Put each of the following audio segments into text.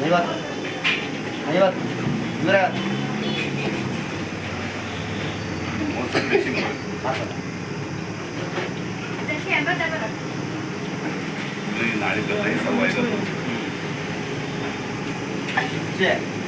ಐವತ್ತು ಐವತ್ತು ನೂರ ಛೇ. ಅಲ್ಲಿ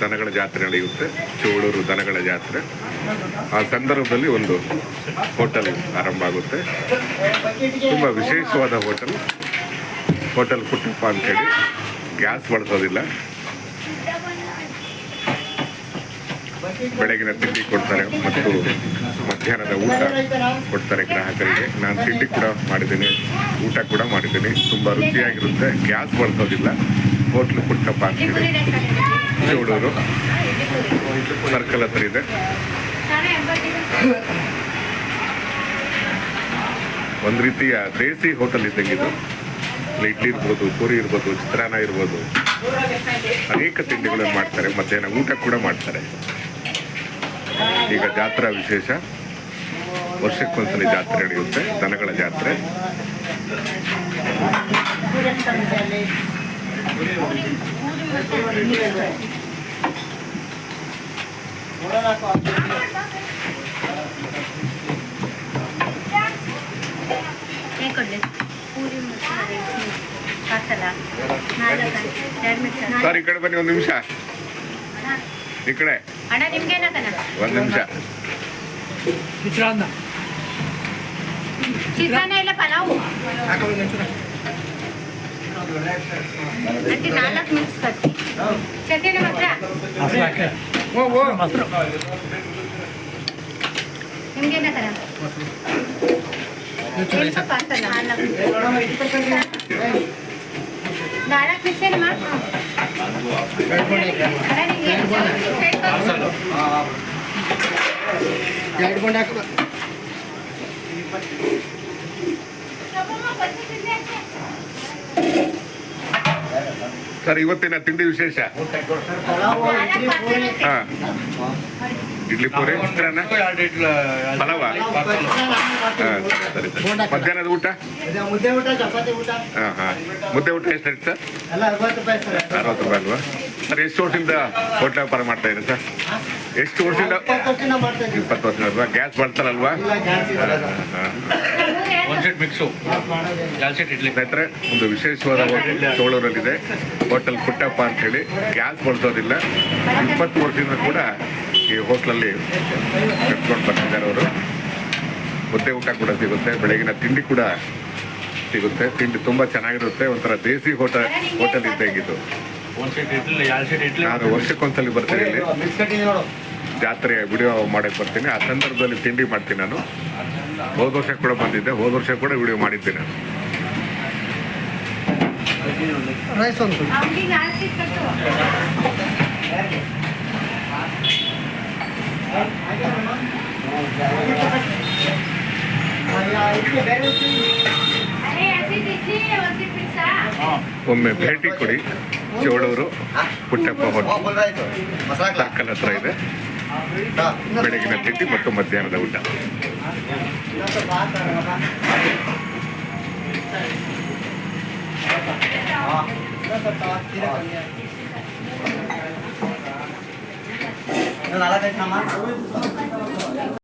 ದನಗಳ ಜಾತ್ರೆ ನಡೆಯುತ್ತೆ, ಚೋಳೂರು ದನಗಳ ಜಾತ್ರೆ. ಆ ಸಂದರ್ಭದಲ್ಲಿ ಒಂದು ಹೋಟೆಲ್ ಆರಂಭ ಆಗುತ್ತೆ. ತುಂಬ ವಿಶೇಷವಾದ ಹೋಟೆಲ್. ಹೋಟೆಲ್ ಕುಟುಂಬ ಅಂತೇಳಿ ಗ್ಯಾಸ್ ಬಳಸೋದಿಲ್ಲ. ಬೆಳಗಿನ ತಿಂಡಿ ಕೊಡ್ತಾರೆ ಮತ್ತು ಮಧ್ಯಾಹ್ನದ ಊಟ ಕೊಡ್ತಾರೆ ಗ್ರಾಹಕರಿಗೆ. ನಾನು ತಿಂಡಿ ಕೂಡ ಮಾಡಿದ್ದೀನಿ, ಊಟ ಕೂಡ ಮಾಡಿದ್ದೀನಿ. ತುಂಬ ರುಚಿಯಾಗಿರುತ್ತೆ. ಗ್ಯಾಸ್ ಬಳಸೋದಿಲ್ಲ. ಹೋಟ್ಲು ಪುಟ್ಟಪ್ಪ ಅಂತೇಳಿ ಚೂಡೂರು ಸರ್ಕಲ್ ಹತ್ರ ಇದೆ. ಒಂದು ರೀತಿಯ ದೇಸಿ ಹೋಟೆಲ್ ಇದ್ದಂಗಿದು ಇಡ್ಲಿ ಇರ್ಬೋದು, ಪೂರಿ ಇರ್ಬೋದು, ಚಿತ್ರಾನ್ನ ಇರ್ಬೋದು. ಅನೇಕ ತಿಂಡಿಗಳನ್ನು ಮಾಡ್ತಾರೆ. ಮಧ್ಯಾಹ್ನ ಊಟ ಕೂಡ ಮಾಡ್ತಾರೆ. ಈಗ ಜಾತ್ರಾ ವಿಶೇಷ. ವರ್ಷಕ್ಕೊಂದ್ಸಲ ಜಾತ್ರೆ ನಡೆಯುತ್ತೆ. ದನಗಳ ಜಾತ್ರೆ. ಸರ್ ಈ ಕಡೆ ಬನ್ನಿ ಒಂದು ನಿಮಿಷ ಈ ಕಡೆ ಅಣ್ಣ ನಿಮ್ಗೇನದನ ಒಂದು ನಿಮಿಷ ಚಿತ್ರಾನ್ನ ಇಲ್ಲ ಪಲಾವು అంటే ನಾಲ್ಕು ಮಿಕ್ಸ್ ಏನಮ್ಮ? ಎರಡು ಕೊಂಡೆ ಹಾಕಬೇಕು. ಸರ್, ಇವತ್ತಿನ ತಿಂಡಿ ವಿಶೇಷ? ಇಡ್ಲಿ ಪೂರಿ, ಚಿತ್ರಾನ್ನ, ಪಲಾವ. ಸರಿ ಮಧ್ಯಾಹ್ನದ ಊಟ? ಹಾ ಹಾ. ಮುದ್ದೆ ಊಟ ಎಷ್ಟು ಸರ್? ಅರವತ್ತು ರೂಪಾಯಿ ಅಲ್ವಾ? ಸರ್, ಎಷ್ಟು ವರ್ಷದಿಂದ ಹೋಟ್ಲ ವ್ಯಾಪಾರ ಮಾಡ್ತಾ ಇದ್ದೀರಿ ಸರ್? ಎಷ್ಟು ವರ್ಷದಿಂದ ಇಪ್ಪತ್ತು ವರ್ಷ ಅಲ್ವಾ? ಗ್ಯಾಸ್ ಮಾಡ್ತಾರಲ್ವಾ? ಹಾ. Mix set idli. ಸ್ನೇಹಿತರೆ ಒಂದು ವಿಶೇಷವಾದ ಹೋಟೆಲ್ ಚೋಳೂರಲ್ಲಿದೆ. ಹೋಟೆಲ್ ಪುಟ್ಟಪ್ಪ ಅಂತ ಹೇಳಿ ಗ್ಯಾಸ್ ಬಳಸೋದಿಲ್ಲ. ಇಪ್ಪತ್ತು ವರ್ಷದಿಂದ ಕೂಡ ಈ ಹೋಟ್ಲಲ್ಲಿ ಕಟ್ಕೊಂಡು ಬರ್ತಿದ್ದಾರೆ ಅವರು. ಮುದ್ದೆ ಊಟ ಕೂಡ ಸಿಗುತ್ತೆ. ಬೆಳಗಿನ ತಿಂಡಿ ಕೂಡ ಸಿಗುತ್ತೆ. ತಿಂಡಿ ತುಂಬ ಚೆನ್ನಾಗಿರುತ್ತೆ. ಒಂಥರ ದೇಸಿ ಹೋಟೆಲ್ ಹೋಟೆಲ್ ಇದ್ದಂಗಿದ್ದು. ಒಂದು ಸೆಟ್ ಇಡ್ಲಿ ಎರಡು ಸೆಟ್ ಇಡ್ಲಿ. ನಾನು ವರ್ಷಕ್ಕೊಂದ್ಸಲಿ ಬರ್ತೀನಿ ಇಲ್ಲಿ. ಜಾತ್ರೆ ವಿಡಿಯೋ ಮಾಡಕ್ಕೆ ಬರ್ತೀನಿ. ಆ ಸಂದರ್ಭದಲ್ಲಿ ತಿಂಡಿ ಮಾಡ್ತೀನಿ ನಾನು. ಹೋದ ವರ್ಷ ಕೂಡ ಬಂದಿದ್ದೆ. ಹೋದ ವರ್ಷ ಕೂಡ ವಿಡಿಯೋ ಮಾಡಿದ್ದೆ ನಾನು ಒಮ್ಮೆ ಭೇಟಿ ಕೊಡಿ. ಚೋಳೂರು ಪುಟ್ಟಪ್ಪ ಹೋಟೆಲ್. ಸರ್ಕಲ್ ಹತ್ರ ಇದೆ. ಬೆಳಗಿನ ತಿಂಡಿ ಮತ್ತು ಮಧ್ಯಾಹ್ನದ ಊಟ. ನಾಲ್ಕೈದು ಸಾಮಾನು.